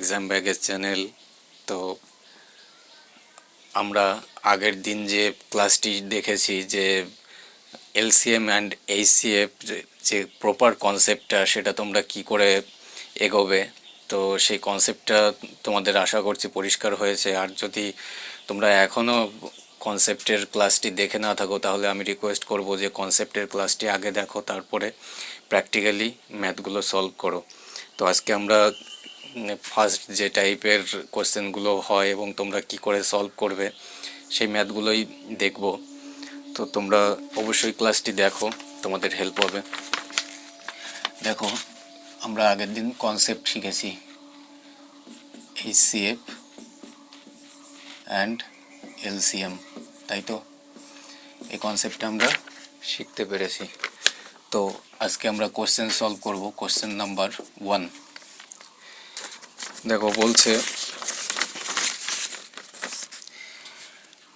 Exam ব্যাগের channel তো আমরা আগের দিন যে ক্লাসটি দেখেছি যে এলসিএম অ্যান্ড এইচসিএফ যে প্রপার কনসেপ্টটা সেটা তোমরা কি করে এগোবে? তো সেই কনসেপ্টটা তোমাদের আশা করছি পরিষ্কার হয়েছে। আর যদি তোমরা এখনও কনসেপ্টের ক্লাসটি দেখে না থাকো, তাহলে আমি রিকোয়েস্ট করব যে কনসেপ্টের ক্লাসটি আগে দেখো, তারপরে প্র্যাকটিক্যালি ম্যাথগুলো সলভ করো। তো আজকে আমরা ফার্স্ট যে টাইপের কোশ্চেনগুলো হয় এবং তোমরা কি করে সলভ করবে, সেই ম্যাথগুলোই দেখব। তো তোমরা অবশ্যই ক্লাসটি দেখো, তোমাদের হেল্প হবে। দেখো, আমরা আগের দিন কনসেপ্ট শিখেছি। এইচসিএফ অ্যান্ড এলসিএম তাই তো? এই কনসেপ্টটা আমরা শিখতে পেরেছি। তো আজকে আমরা কোশ্চেন সলভ করব কোশ্চেন নাম্বার ওয়ান দেখো বলছে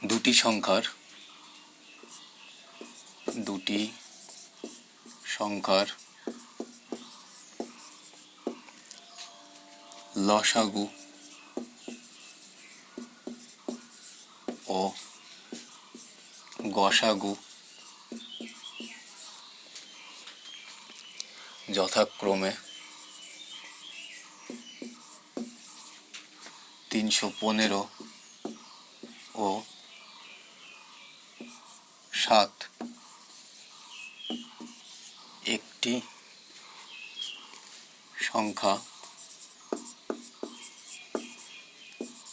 দুটি সংখ্যার দুটি সংখ্যার লসাগু ও গসাগু যথাক্রমে তিনশো পনেরো ও সাত। একটি সংখ্যা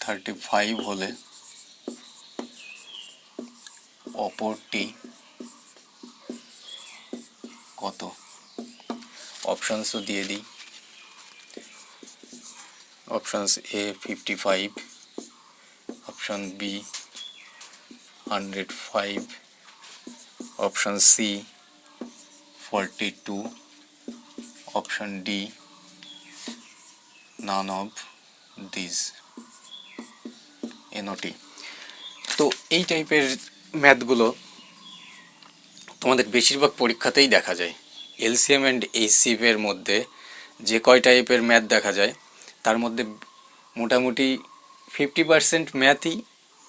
থার্টি ফাইভ হলে অপরটি কত? অপশানসও দিয়ে দিই। Options A fifty five option B hundred five option C forty two option D none of this N O T তো এই টাইপের ম্যাথগুলো তোমাদের বেশিরভাগ পরীক্ষাতেই দেখা যায়। এলসিএম অ্যান্ড এইচসিএফের মধ্যে যে কয় টাইপের ম্যাথ দেখা যায় তার মধ্যে মোটামুটি ফিফটি পার্সেন্ট ম্যাথই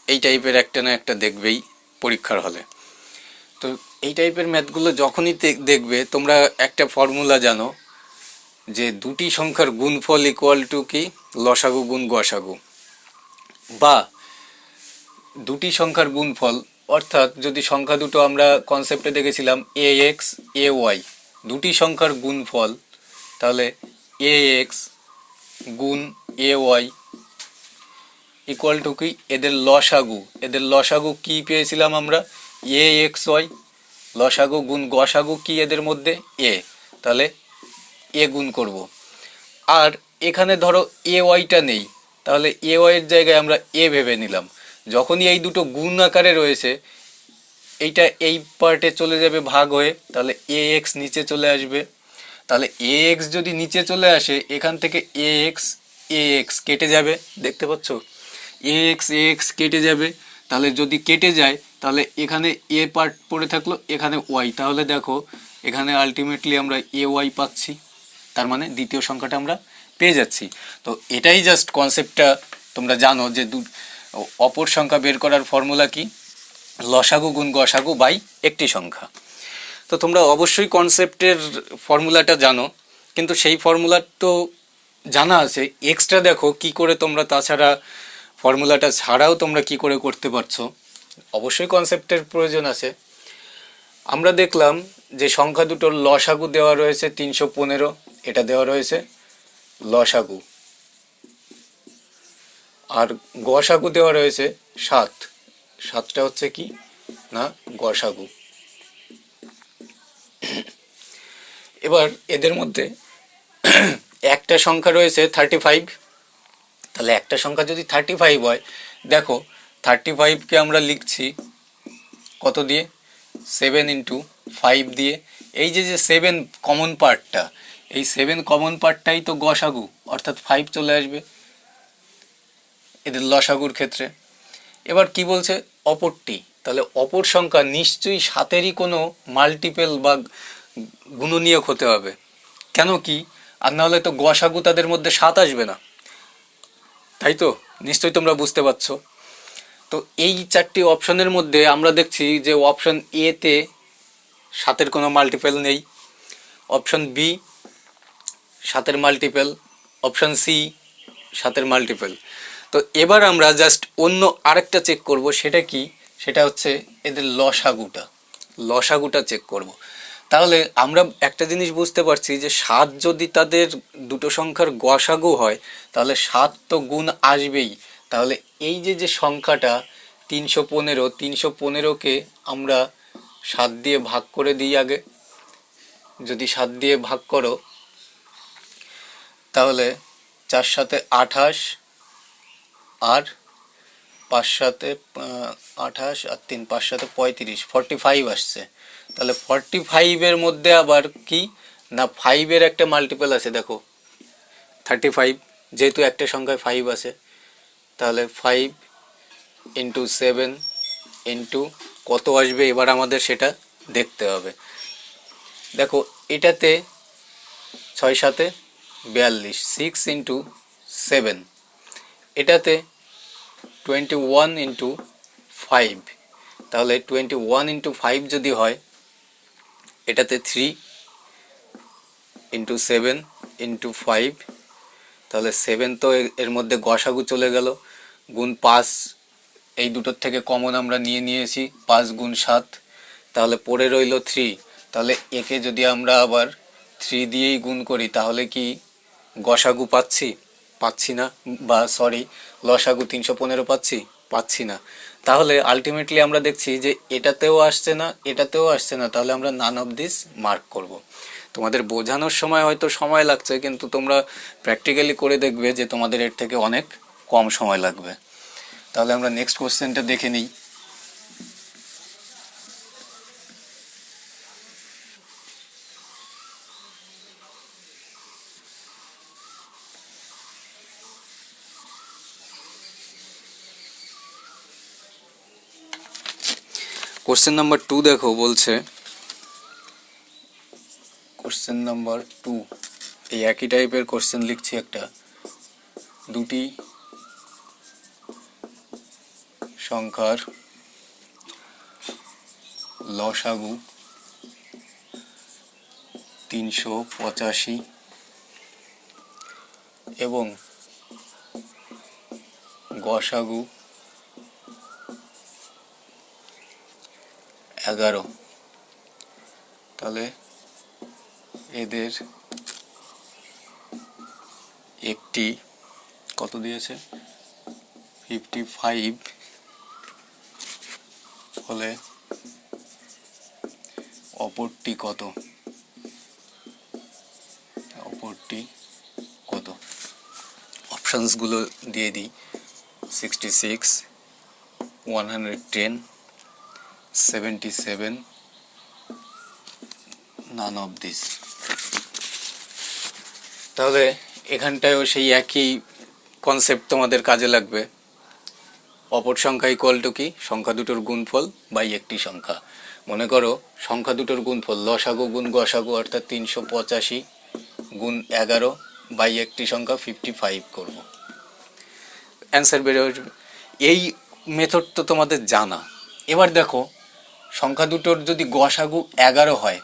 এই টাইপের একটা না একটা দেখবেই পরীক্ষার হলে। তো এই টাইপের ম্যাথগুলো যখনই দেখবে, তোমরা একটা ফর্মুলা জানো যে দুটি সংখ্যার গুণফল ইকুয়াল টু কি? লসাগু গুণ গসাগু। বা দুটি সংখ্যার গুণফল, অর্থাৎ যদি সংখ্যা দুটো আমরা কনসেপ্টে দেখেছিলাম এ এক্স এ ওয়াই দুটি সংখ্যার গুণফল, তাহলে এ এক্স গুণ এ ওয়াই ইকুয়াল টু কি? এদের লসাগু। এদের লসাগু কি পেয়েছিলাম আমরা? A, X, Y. লসাগু গুণ গসাগু কি এদের মধ্যে? এ। তাহলে এ গুণ করব। আর এখানে ধরো এ ওয়াইটা নেই। তাহলে এ ওয়াইয়ের জায়গায় আমরা এ ভেবে নিলাম। যখনই এই দুটো গুণ আকারে রয়েছে, এইটা এই পার্টে চলে যাবে ভাগ হয়ে। তাহলে এ এক্স নিচে চলে আসবে। তাহলে এ এক্স যদি নিচে চলে আসে, এখান থেকে এ এক্স এ এক্স কেটে যাবে, দেখতে পাচ্ছ? এ এক্স এ এক্স কেটে যাবে, তাহলে যদি কেটে যায়, তাহলে এখানে এ পার্ট পড়ে থাকল, এখানে ওয়াই তাহলে দেখো, এখানে আলটিমেটলি আমরা এ ওয়াই পাচ্ছি, তার মানে দ্বিতীয় সংখ্যাটা আমরা পেয়ে যাচ্ছি। তো এটাই জাস্ট কনসেপ্টটা তোমরা জানো যে দু অপর সংখ্যা বের করার ফর্মুলা কি? লসাগু গুণ গসাগু বাই একটি সংখ্যা। তো তোমরা অবশ্যই কনসেপ্টের ফর্মুলাটা জানো, কিন্তু সেই ফর্মুলা তো জানা আছে। এক্সট্রা দেখো, কি করে তোমরা তাছাড়া ফর্মুলাটা ছাড়াও তোমরা কি করে করতে পারছ। অবশ্যই কনসেপ্টের প্রয়োজন আছে। আমরা দেখলাম যে সংখ্যা দুটোর লসাগু দেওয়া রয়েছে তিনশো পনেরো, এটা দেওয়া রয়েছে লসাগু। আর গসাগু দেওয়া রয়েছে সাত। সাতটা হচ্ছে কি? না, গসাগু। এবার এদের মধ্যে একটা সংখ্যা রয়েছে থার্টি ফাইভ তাহলে একটা সংখ্যা যদি থার্টি ফাইভ হয়, দেখো থার্টি ফাইভকে আমরা লিখছি কত দিয়ে? সেভেন ইন্টু ফাইভ দিয়ে। এই যে যে সেভেন কমন পার্টটা এই সেভেন কমন পার্টটাই তো গসাগু, অর্থাৎ ফাইভ চলে আসবে এদের লসাগুর ক্ষেত্রে। এবার কি বলছে? অপরটি। তাহলে অপর সংখ্যা নিশ্চয়ই সাতেরই কোনো মাল্টিপেল বা গুণনীয়ক হতে হবে। কেন কি? আর নাহলে তো গসাগু তাদের মধ্যে সাত আসবে না। তাই তো? নিশ্চয়ই তোমরা বুঝতে পারছ। তো এই চারটি অপশনের মধ্যে আমরা দেখছি যে অপশন এতে সাতের কোনো মাল্টিপেল নেই। অপশন বি সাতের মাল্টিপেল অপশন সি সাতের মাল্টিপেল তো এবার আমরা জাস্ট অন্য আরেকটা চেক করব, সেটা কি? সেটা হচ্ছে এদের লসাগুটা। লসাগুটা চেক করব। তাহলে আমরা একটা জিনিস বুঝতে পারছি যে সাত যদি তাদের দুটো সংখ্যার গসাগু হয়, তাহলে সাত তো গুণ আসবেই। তাহলে এই যে যে সংখ্যাটা তিনশো পনেরো, তিনশো পনেরোকে আমরা সাত দিয়ে ভাগ করে দিই আগে। যদি সাত দিয়ে ভাগ করো, তাহলে চার সাথে আঠাশ আর পাঁচ সাথে আঠাশ আর তিন পাঁচ সাথে পঁয়ত্রিশ ফর্টি ফাইভ আসছে। তাহলে ফর্টি ফাইভের মধ্যে আবার কি? না ফাইভের একটা মাল্টিপল আছে, দেখো। থার্টি ফাইভ যেহেতু একটা সংখ্যায় ফাইভ আছে, তাহলে ফাইভ ইন্টু সেভেন ইন্টু কত আসবে? এবার আমাদের সেটা দেখতে হবে। দেখো, এটাতে ছয় সাতে বিয়াল্লিশ সিক্স ইন্টু সেভেন এটাতে টোয়েন্টি ওয়ান ইন্টু ফাইভ তাহলে টোয়েন্টি ওয়ান ইন্টু ফাইভ যদি হয়, এটাতে three into seven into five তাহলে সেভেন তো এর মধ্যে গসাগু চলে গেল। গুণ পাঁচ, এই দুটোর থেকে কমন আমরা নিয়ে নিয়েছি, পাঁচ গুণ সাত, তাহলে পড়ে রইল থ্রি তাহলে একে যদি আমরা আবার থ্রি দিয়েই গুণ করি, তাহলে কি গসাগু পাচ্ছি? পাচ্ছি না, বা সরি লসাগু তিনশো পনেরো পাচ্ছি পাচ্ছি না। তাহলে আলটিমেটলি আমরা দেখছি যে এটাতেও আসছে না, এটাতেও আসছে না, তাহলে আমরা নান অফ দিস মার্ক করব। তোমাদের বোঝানোর সময় হয়তো সময় লাগছে, কিন্তু তোমরা প্র্যাকটিক্যালি করে দেখবে যে তোমাদের এর থেকে অনেক কম সময় লাগবে। তাহলে আমরা নেক্সট কোশ্চেনটা দেখে নিই। কোশ্চেন নাম্বার টু দেখো বলছে। কোশ্চেন নাম্বার টু এই একই টাইপের কোশ্চেন লিখছি একটা। দুটি সংখ্যার লসাগু তিনশো পঁচাশি এবং গসাগু এগারো। তাহলে এদের একটি কত দিয়েছে? ফিফটি ফাইভ হলে অপরটি কত? অপরটি কত? অপশানসগুলো দিয়ে দিই। Sixty six one hundred ten seventy seven none of this তাহলে এখানটায়ও সেই একই কনসেপ্ট তোমাদের কাজে লাগবে। অপর সংখ্যা ইকুয়াল টু কি? সংখ্যা দুটোর গুণফল বাই একটি সংখ্যা। মনে করো, সংখ্যা দুটোর গুণফল লসাগু গুণ গসাগু, অর্থাৎ তিনশো পঁচাশি গুণ এগারো বাই একটি সংখ্যা ফিফটি ফাইভ করব অ্যান্সার আসবে। এই মেথড তো তোমাদের জানা। এবার দেখো সংখ্যা দুটোর যদি গসাগু এগারো হয়,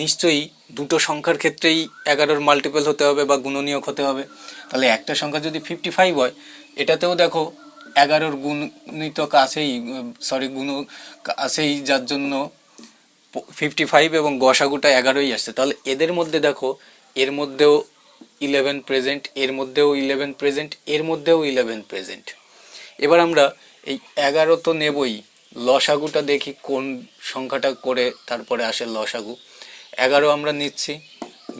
নিশ্চয়ই দুটো সংখ্যার ক্ষেত্রেই এগারোর মাল্টিপল হতে হবে বা গুণনীয়ক হতে হবে। তাহলে একটা সংখ্যা যদি ফিফটি ফাইভ হয়, এটাতেও দেখো এগারোর গুণিতক আছেই সরি গুণ আছেই যার জন্য ফিফটি ফাইভ এবং গসাগুটা এগারোই আসছে। তাহলে এদের মধ্যে দেখো, এর মধ্যেও ইলেভেন প্রেজেন্ট এর মধ্যেও ইলেভেন প্রেজেন্ট এর মধ্যেও ইলেভেন প্রেজেন্ট এবার আমরা এই এগারো তো নেবই। লসাগুটা দেখি কোন সংখ্যাটা করে তারপরে আসে লসাগু। এগারো আমরা নিচ্ছি।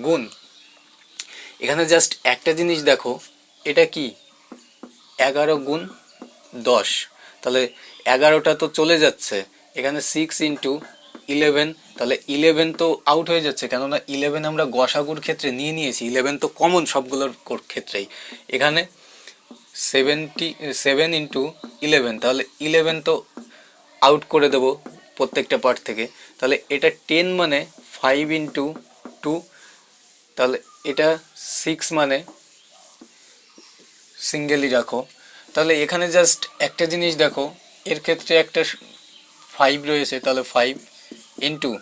গুণ। এখানে জাস্ট একটা জিনিস দেখো, এটা কি? এগারো গুণ দশ। তাহলে এগারোটা তো চলে যাচ্ছে। এখানে সিক্স ইন্টু ইলেভেন তাহলে ইলেভেন তো আউট হয়ে যাচ্ছে, কেননা ইলেভেন আমরা গসাগুর ক্ষেত্রে নিয়ে নিয়েছি। ইলেভেন তো কমন সবগুলোর ক্ষেত্রেই। এখানে সেভেন্টি সেভেন ইন্টু ইলেভেন তাহলে ইলেভেন তো আউট করে দেব প্রত্যেকটা পার্ট থেকে। তাহলে এটা টেন মানে ফাইভ ইন্টু টু তাহলে এটা সিক্স মানে সিঙ্গেলই রাখো। তাহলে এখানে জাস্ট একটা জিনিস দেখো, এর ক্ষেত্রে একটা ফাইভ রয়েছে, তাহলে ফাইভ ইন্টু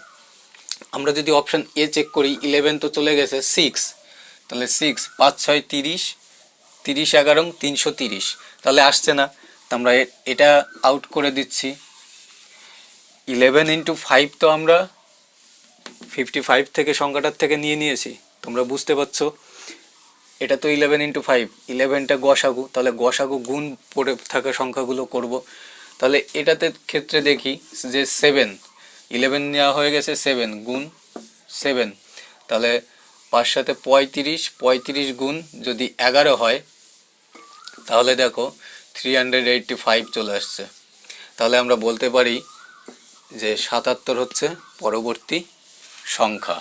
আমরা যদি অপশান এ চেক করি ইলেভেন তো চলে গেছে সিক্স তাহলে সিক্স পাঁচ, ছয়, তিরিশ তিরিশ, এগারো, তিনশো তিরিশ, তাহলে আসছে না। তা আমরা এটা আউট করে দিচ্ছি। ইলেভেন ইন্টু ফাইভ তো আমরা ফিফটি ফাইভ থেকে সংখ্যাটার থেকে নিয়ে নিয়েছি। তোমরা বুঝতে পারছ? এটা তো ইলেভেন ইন্টু ফাইভ ইলেভেনটা গসাগু। তাহলে গসাগু গুণ পড়ে থাকা সংখ্যাগুলো করব। তাহলে এটাতে ক্ষেত্রে দেখি যে সেভেন ইলেভেন নেওয়া হয়ে গেছে সেভেন গুণ সেভেন তাহলে পাঁচ সাথে পঁয়ত্রিশ পঁয়ত্রিশ গুণ যদি এগারো হয়, তাহলে দেখো থ্রি হান্ড্রেড এইটটি ফাইভ চলে আসছে। তাহলে আমরা বলতে পারি যে সাতাত্তর হচ্ছে পরবর্তী সংখ্যা।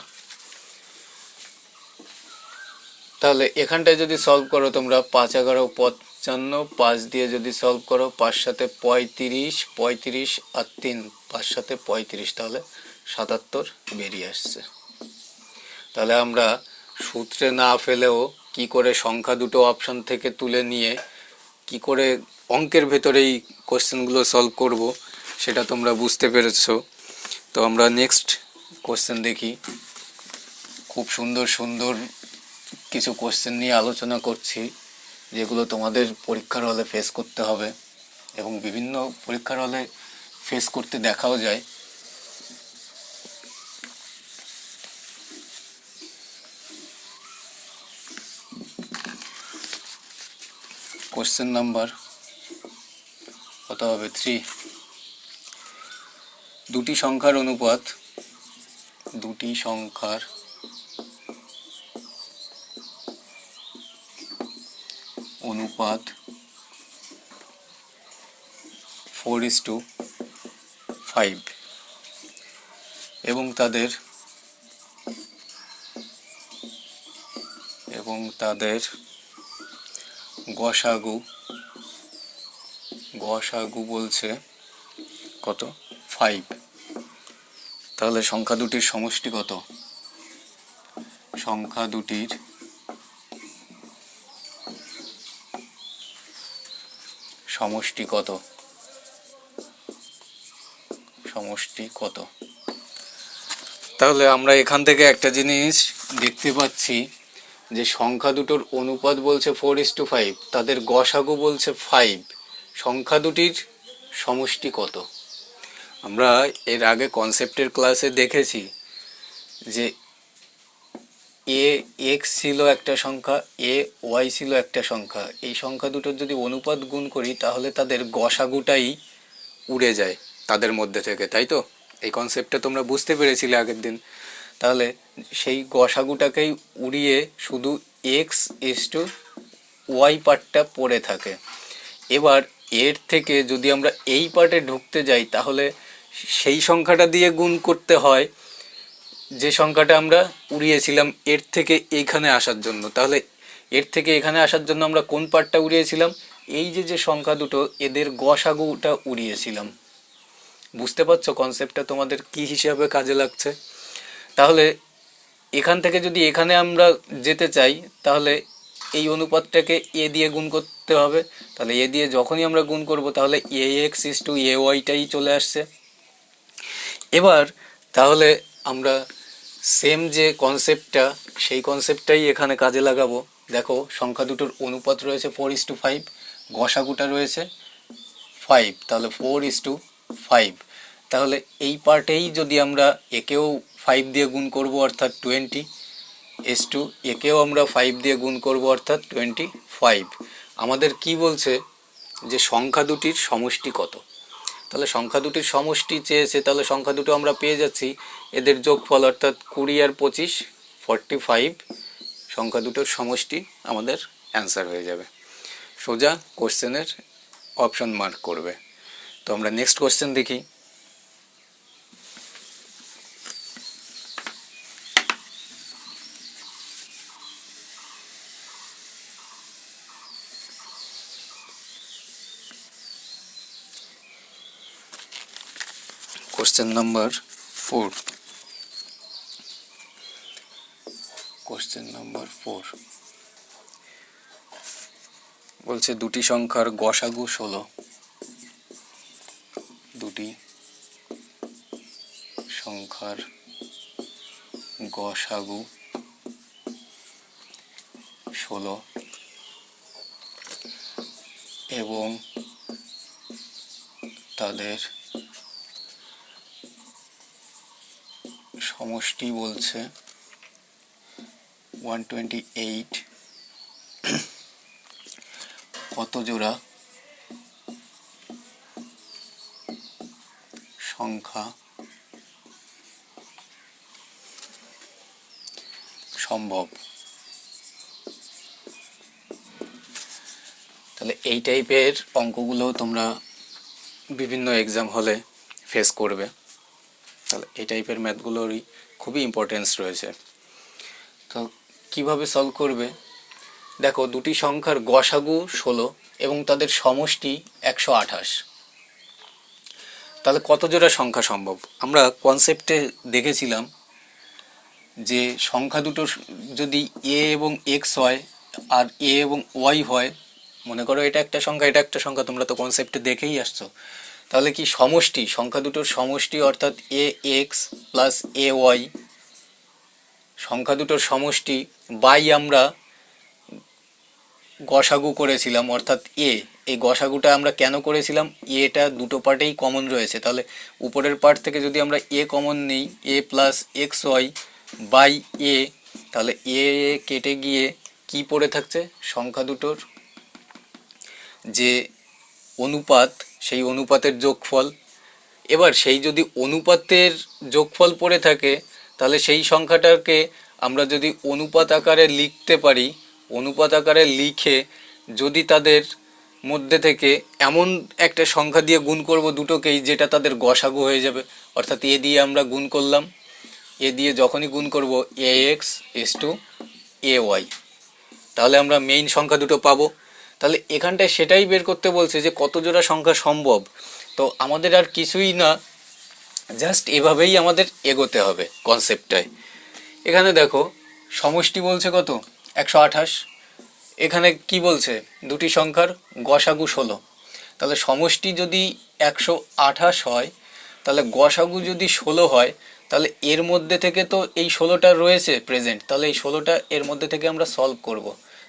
তাহলে এখানটায় যদি সলভ করো, তোমরা পাঁচ এগারো পঞ্চান্ন পাঁচ দিয়ে যদি সলভ করো, পাঁচ সাথে পঁয়ত্রিশ পঁয়ত্রিশ আর তিন, পাঁচ সাথে পঁয়ত্রিশ, তাহলে সাতাত্তর বেরিয়ে আসছে। তাহলে আমরা সূত্রে না ফেলেও কি করে সংখ্যা দুটো অপশন থেকে তুলে নিয়ে, কি করে অঙ্কের ভেতরেই কোশ্চেনগুলো সলভ করব সেটা তোমরা বুঝতে পেরেছ। তো আমরা নেক্সট কোশ্চেন দেখি। খুব সুন্দর সুন্দর কিছু কোশ্চেন নিয়ে আলোচনা করছি, যেগুলো তোমাদের পরীক্ষার হলে ফেস করতে হবে এবং বিভিন্ন পরীক্ষার হলে ফেস করতে দেখাও যায়। কোশ্চেন নাম্বার কত হবে থ্রি দুটি সংখ্যার অনুপাত, দুটি সংখ্যার অনুপাত ফোর ইস টু ফাইভ এবং তাদের এবং তাদের গসাগু গসাগু বলছে কত? ফাইভ তাহলে সংখ্যা দুটির সমষ্টি কত? সংখ্যা দুটির সমষ্টি কত? সমষ্টি কত? তাহলে আমরা এখান থেকে একটা জিনিস দেখতে পাচ্ছি যে সংখ্যা দুটোর অনুপাত বলছে ফোর ইস টু ফাইভ তাদের গসাগু বলছে ফাইভ সংখ্যা দুটির সমষ্টি কত? আমরা এর আগে কনসেপ্টের ক্লাসে দেখেছি যে এ এক্স ছিল একটা সংখ্যা, এ ওয়াই ছিল একটা সংখ্যা। এই সংখ্যা দুটোর যদি অনুপাত গুণ করি, তাহলে তাদের গসাগুটাই উড়ে যায় তাদের মধ্যে থেকে, তাই তো? এই কনসেপ্টটা তোমরা বুঝতে পেরেছিলে আগের দিন। তাহলে সেই গসাগুটাকেই উড়িয়ে শুধু এক্স ইস টু ওয়াই পার্টটা পড়ে থাকে। এবার এর থেকে যদি আমরা এই পার্টে ঢুকতে যাই, তাহলে সেই সংখ্যাটা দিয়ে গুণ করতে হয়, যে সংখ্যাটা আমরা উড়িয়েছিলাম এর থেকে এখানে আসার জন্য। তাহলে এর থেকে এখানে আসার জন্য আমরা কোন পার্টটা উড়িয়েছিলাম? এই যে যে সংখ্যা দুটো, এদের গসাগুটা উড়িয়েছিলাম। বুঝতে পারছ কনসেপ্টটা তোমাদের কি হিসাবে কাজে লাগছে? তাহলে এখান থেকে যদি এখানে আমরা যেতে চাই, তাহলে এই অনুপাতটাকে এ দিয়ে গুণ করতে হবে। তাহলে এ দিয়ে যখনই আমরা গুণ করব, তাহলে এ এক্স ইস টু এ ওয়াইটাই চলে আসছে। এবার তাহলে আমরা সেম যে কনসেপ্টটা সেই কনসেপ্টটাই এখানে কাজে লাগাবো। দেখো, সংখ্যা দুটোর অনুপাত রয়েছে ফোর ইস টু ফাইভ গসাগুটা রয়েছে ফাইভ তাহলে ফোর ইস টু ফাইভ তাহলে এই পার্টেই যদি আমরা একেও ফাইভ দিয়ে গুণ করব, অর্থাৎ টোয়েন্টি এস টু একেও আমরা ফাইভ দিয়ে গুণ করব, অর্থাৎ টোয়েন্টি ফাইভ আমাদের কি বলছে? যে সংখ্যা দুটির সমষ্টি কত? তাহলে সংখ্যা দুটির সমষ্টি চেয়েছে, তাহলে সংখ্যা দুটো আমরা পেয়ে যাচ্ছি। এদের যোগফল অর্থাৎ কুড়ি আর পঁচিশ ফর্টি ফাইভ সংখ্যা দুটোর সমষ্টি আমাদের অ্যান্সার হয়ে যাবে। সোজা কোশ্চেনের অপশন মার্ক করবে। তো আমরা নেক্সট কোশ্চেন দেখি। Question number 4. Question number 4. বলছে দুটি সংখ্যার গসাগু ষোলো দুটি সংখ্যার গসাগু ষোলো এবং তাদের সমষ্টি বলছে ওয়ান টোয়েন্টি এইট কত জোড়া? সংখ্যা সম্ভব। তাহলে এই টাইপের অঙ্কগুলো তোমরা বিভিন্ন এক্সাম হলে ফেস করবে। তাহলে এই টাইপের ম্যাথগুলোরই খুবই ইম্পর্টেন্স রয়েছে। তো কীভাবে সলভ করবে? দেখো, দুটি সংখ্যার গসাগু ষোলো এবং তাদের সমষ্টি একশো আঠাশ। তাহলে কত জোড়া সংখ্যা সম্ভব? আমরা কনসেপ্টে দেখেছিলাম যে সংখ্যা দুটো যদি এ এবং এক্স হয় আর এ এবং ওয়াই হয়, মনে করো এটা একটা সংখ্যা, এটা একটা সংখ্যা, তোমরা তো কনসেপ্টে দেখেই আসছো। তাহলে কি সমষ্টি? সংখ্যা দুটোর সমষ্টি অর্থাৎ A X plus A Y সংখ্যা দুটোর সমষ্টি বাই আমরা গসাগু করেছিলাম, অর্থাৎ এ এই গসাগুটা আমরা কেন করেছিলাম? এটা দুটো পার্টেই কমন রয়েছে। তাহলে উপরের পার্ট থেকে যদি আমরা এ কমন নিই A plus X Y by A তাহলে এ কেটে গিয়ে কি পড়ে থাকছে? সংখ্যা দুটোর যে অনুপাত সেই অনুপাতের যোগফল। এবার সেই যদি অনুপাতের যোগফল পড়ে থাকে, তাহলে সেই সংখ্যাটাকে আমরা যদি অনুপাত আকারে লিখতে পারি, অনুপাত আকারে লিখে যদি তাদের মধ্যে থেকে এমন একটা সংখ্যা দিয়ে গুণ করব দুটোকেই, যেটা তাদের গসাগু হয়ে যাবে। অর্থাৎ এ দিয়ে আমরা গুণ করলাম। এ দিয়ে যখনই গুণ করব, A X is to A Y. তাহলে আমরা মেইন সংখ্যা দুটো পাবো। তাহলে এখানটায় সেটাই বের করতে বলছে যে কত জোড়া সংখ্যা সম্ভব। তো আমাদের আর কিছুই না জাস্ট এভাবেই আমাদের এগোতে হবে কনসেপ্টটায় এখানে দেখো, সমষ্টি বলছে কত? একশো আঠাশ। এখানে কি বলছে? দুটি সংখ্যার গসাগু ষোলো। তাহলে সমষ্টি যদি একশো আঠাশ হয়, তাহলে গসাগু যদি ষোলো হয়, তাহলে এর মধ্যে থেকে তো এই ষোলোটা রয়েছে প্রেজেন্ট তাহলে এই ষোলোটা এর মধ্যে থেকে আমরা সলভ করব।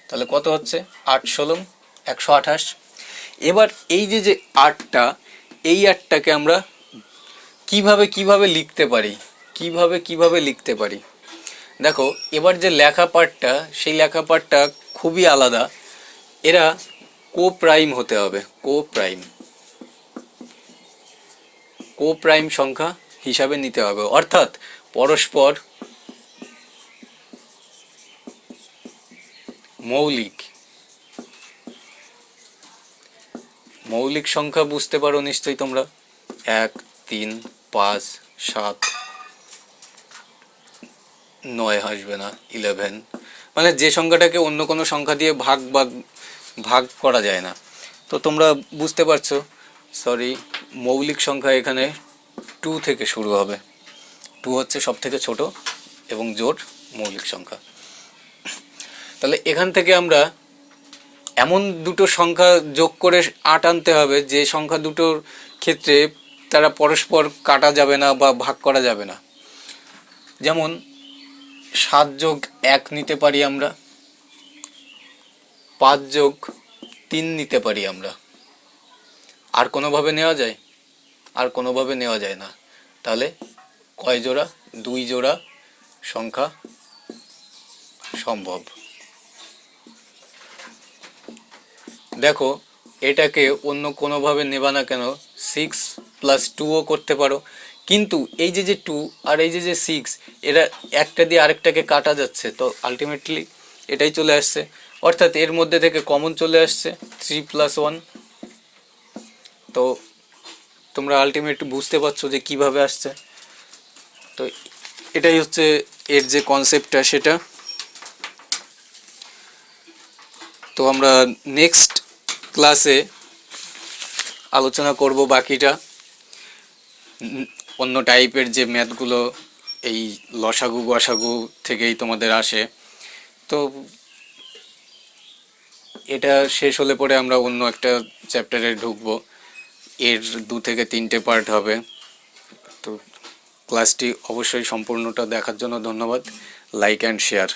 তাহলে কত হচ্ছে? আট ষোলো। একশো আঠাশ। এবার এই যে যে আটটা, এই আটটাকে আমরা কীভাবে কীভাবে লিখতে পারি? কীভাবে কীভাবে লিখতে পারি? দেখো, এবার যে লেখা পার্টটা সেই লেখা পার্টটা খুবই আলাদা। এরা কো প্রাইম হতে হবে কো প্রাইম কো প্রাইম সংখ্যা হিসাবে নিতে হবে। অর্থাৎ পরস্পর মৌলিক। মৌলিক সংখ্যা বুঝতে পারো নিশ্চয়ই তোমরা। এক, তিন, পাঁচ, সাত, নয় আসবে না ইলেভেন মানে যে সংখ্যাটাকে অন্য কোনো সংখ্যা দিয়ে ভাগ বা ভাগ করা যায় না। তো তোমরা বুঝতে পারছ সরি মৌলিক সংখ্যা এখানে টু থেকে শুরু হবে। টু হচ্ছে সব থেকে ছোট এবং জোর মৌলিক সংখ্যা। তাহলে এখান থেকে আমরা এমন দুটো সংখ্যা যোগ করে আট আনতে হবে যে সংখ্যা দুটোর ক্ষেত্রে তারা পরস্পর কাটা যাবে না বা ভাগ করা যাবে না। যেমন সাত যোগ এক নিতে পারি আমরা, পাঁচ যোগ তিন নিতে পারি আমরা। আর কোনোভাবে নেওয়া যায়? আর কোনোভাবে নেওয়া যায় না। তাহলে কয় জোড়া? দুই জোড়া সংখ্যা সম্ভব। দেখো, এটাকে অন্য কোনোভাবে নেবা না কেন? সিক্স প্লাস টুও করতে পারো। কিন্তু এই যে যে টু আর এই যে যে সিক্স এরা একটা দিয়ে আরেকটাকে কাটা যাচ্ছে। তো আলটিমেটলি এটাই চলে আসছে। অর্থাৎ এর মধ্যে থেকে কমন চলে আসছে থ্রি প্লাস ওয়ান তো তোমরা আলটিমেট বুঝতে পারছ যে কীভাবে আসছে। তো এটাই হচ্ছে এর যে কনসেপ্টটা সেটা। তো আমরা নেক্সট ক্লাসে আলোচনা করব বাকিটা। অন্য টাইপের যে ম্যাথগুলো, এই লসাগু, গসাগু থেকেই তোমাদের আসে। তো এটা শেষ হলে পরে আমরা অন্য একটা চ্যাপ্টারে ঢুকবো। এর দু থেকে তিনটে পার্ট হবে। তো ক্লাসটি অবশ্যই সম্পূর্ণটা দেখার জন্য ধন্যবাদ। Like and share.